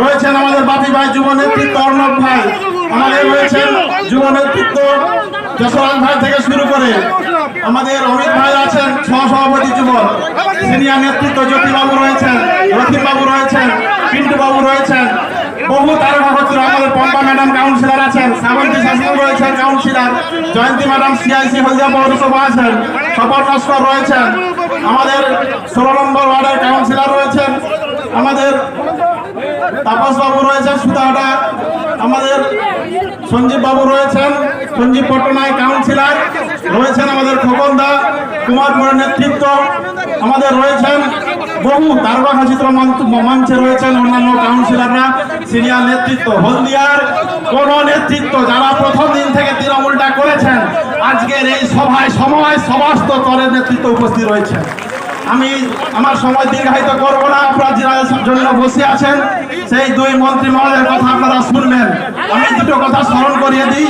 রয়েছেন আমাদের বাপি ভাই যুব নেতৃত্ব অর্ণব ভাই। আমাদের রয়েছেন যুব নেতৃত্ব যশোরাজ ভাই থেকে শুরু করে আমাদের অমিত ভাই আছেন, সহসভাপতি যুব। সিনিয়র নেতৃত্ব জ্যোতিবাবু রয়েছেন রথিন বাবু রয়েছেন পিন্টু বাবু রয়েছেন। বহু তারকা হচ্ছে আমাদের পম্পা ম্যাডাম কাউন্সিলর আছেন শ্রাবন্তী শাসন রয়েছেন, councillor. Jayanti madam CIC Haldia পৌরসভা আছেন সপর নস্কর রয়েছেন। আমাদের ষোলো নম্বর ওয়ার্ডের কাউন্সিলর রয়েছেন, আমাদের তাপস বাবু রয়েছেন সুতাহাটা আমাদের সঞ্জীব বাবু রয়েছেন, সঞ্জীব পট্টনায়ক কাউন্সিলর, রয়েছেন আমাদের খোকন দা কুমারপুরের নেতৃত্ব, আমাদের রয়েছেন বহু তারকা চিত্র মঞ্চে রয়েছেন অন্যান্য কাউন্সিলররা, সিনিয়র নেতৃত্ব হলদিয়ার কোন নেতৃত্ব, যারা প্রথম দিন থেকে তৃণমূলটা করেছেন আজকের এই সভায় সময় সমস্ত স্তরের নেতৃত্ব উপস্থিত রয়েছে। আমি আমার সময় দীর্ঘায়িত করব না, আপনারা জন্য বসে আছেন, সেই দুই মন্ত্রী মহলের কথা আপনারা শুনবেন। আমি দুটো কথা স্মরণ করিয়ে দিই।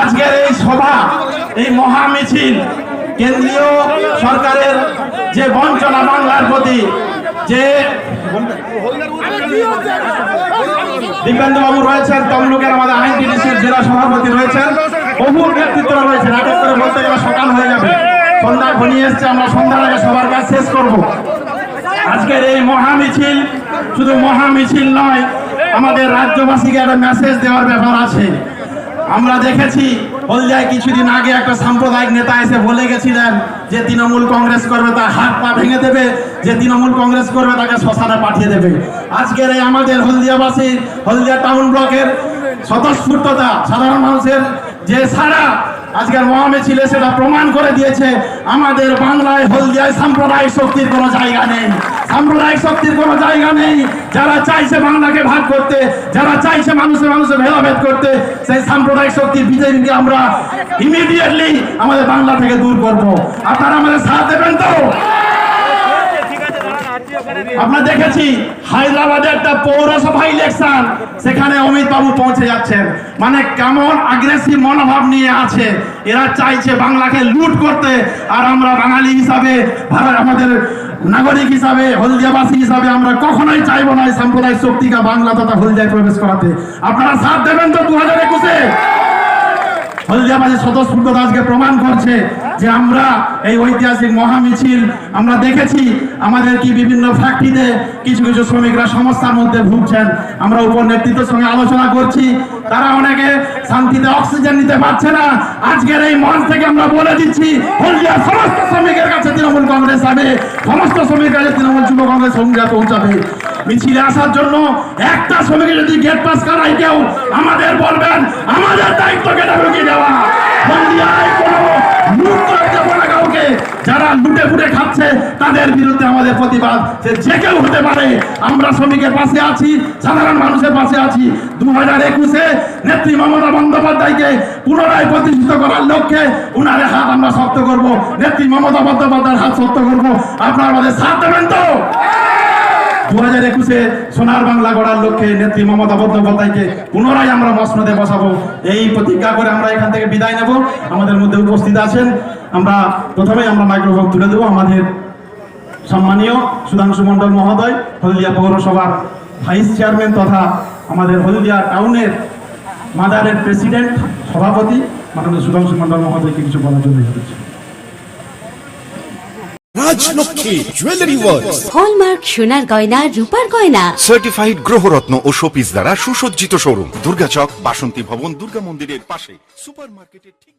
আজকের এই সভা, এই মহা মিছিল কেন্দ্রীয় সরকারের যে বঞ্চনা বাংলার প্রতি যে দিব্যেন্দু বাবু রয়েছেন, তমলুকের আমাদের আইনটিডিসির জেলা সভাপতি রয়েছেন বহু নেতৃত্ব রয়েছে। নাটক করে বলতে গেলে সকাল হয়ে যাবে। সন্ধ্যা ঘনিয়ে এসছে, আমরা সন্ধ্যার আগে সবার কাজ শেষ করব। আজকের এই মহা মিছিল শুধু মহা মিছিল নয়, আমাদের রাজ্যবাসীকে একটা মেসেজ দেওয়ার ব্যাপার আছে। আমরা দেখেছি, হলদিয়ায় কিছুদিন আগে একটা সাম্প্রদায়িক নেতা এসে বলে গেছিলেন যে তৃণমূল কংগ্রেস করবে, তার হাত পা ভেঙে দেবে। যে তৃণমূল কংগ্রেস করবে, তাকে শ্মশানে পাঠিয়ে দেবে। আজকের এই আমাদের হলদিয়াবাসী, হলদিয়া টাউন ব্লকের স্বতঃস্ফূর্ততা, সাধারণ মানুষের যে সারা আজকের মহামিছিলে সেটা প্রমাণ করে দিয়েছে, আমাদের বাংলায় হলদিয়ায় সাম্প্রদায়িক শক্তির কোনো জায়গা নেই। সাম্প্রদায়িক শক্তির কোনো জায়গা নেই। যারা চাইছে বাংলাকে ভাগ করতে, যারা চাইছে মানুষে মানুষে ভেদাভেদ করতে, সেই সাম্প্রদায়িক শক্তির বিজয়ীকে আমরা ইমিডিয়েটলি আমাদের বাংলা থেকে দূর করব। আপনারা আমাদের সাথ দেবেন তো? আমরা দেখেছি হায়দ্রাবাদে একটা পৌরসভা ইলেকশন সেখানে অমিত বাবু পৌঁছে যাচ্ছেন। মানে কেমন আগ্রেসিভ মনোভাব নিয়ে আছে। এরা চাইছে বাংলাকে লুট করতে, আর আমরা বাঙালি হিসাবে, ভারত আমাদের নাগরিক হিসাবে, হলদিয়াবাসী হিসাবে আমরা কখনোই চাইব না সাম্প্রদায়িক শক্তিকে বাংলা তথা হলদিয়ায় প্রবেশ করাতে। আপনারা সাথ দেবেন তো দু হাজার একুশে? হলদিয়াবাসী স্বতঃস্ফূর্ততা আজকে প্রমাণ করছে যে আমরা এই ঐতিহাসিক মহামিছিল, আমরা দেখেছি আমাদের কি বিভিন্ন ফ্যাক্টরিতে কিছু কিছু শ্রমিকরা সমস্যার মধ্যে ভুগছেন। আমরা উপর নেতৃত্বের সঙ্গে আলোচনা করছি। তারা অনেকে শান্তিতে অক্সিজেন নিতে পারছে না। আজকের এই মঞ্চ থেকে আমরা বলে দিচ্ছি হলদিয়ার সমস্ত শ্রমিকের কাছে তৃণমূল কংগ্রেস যাবে। সমস্ত শ্রমিকের কাছে তৃণমূল যুব কংগ্রেস হলদিয়া পৌঁছাবে। মিছিলে আসার জন্য একটা শ্রমিকে যদি গেট পাস করাই কেউ, আমাদের বলবেন, আমাদের যারা লুটে ফুটে খাচ্ছে, তাদের বিরুদ্ধে আমাদের প্রতিবাদ। সে যে কেউ হতে পারে, আমরা শ্রমিকের পাশে আছি, সাধারণ মানুষের পাশে আছি। দু হাজার একুশে নেত্রী মমতা বন্দ্যোপাধ্যায়কে পুনরায় প্রতিষ্ঠিত করার লক্ষ্যে উনার হাত আমরা শক্ত করব। নেত্রী মমতা বন্দ্যোপাধ্যায়ের হাত শক্ত করব। আপনারা আমাদের সাথ দেবেন তো? দু হাজার একুশে সোনার বাংলা গড়ার লক্ষ্যে নেত্রী মমতা বন্দ্যোপাধ্যায়কে পুনরায় আমরা মসনদে বসাবো। এই প্রতিজ্ঞা করে আমরা এখান থেকে বিদায় নেব। আমাদের মধ্যে উপস্থিত আছেন আমরা প্রথমে আমরা মাইক্রোফোন তুলে দেবো আমাদের সম্মানীয় সুধাংশু মণ্ডল মহোদয় হলদিয়া পৌরসভার ভাইস চেয়ারম্যান তথা আমাদের হলদিয়া টাউনের মাদারের প্রেসিডেন্ট সভাপতি মাননীয় সুধাংশু মণ্ডল মহোদয়কে কিছু বলার জন্য এসেছি। রাজলক্ষ্মী জুয়েলারি ওয়ার্ল্ড হলমার্ক সোনার গয়না রূপার গয়না। সার্টিফাইড গ্রহরত্ন ও শোপিস দ্বারা সুসজ্জিত শোরুম দুর্গাচক বাসন্তী ভবন দুর্গা মন্দিরের পাশে সুপার মার্কেটের ঠিক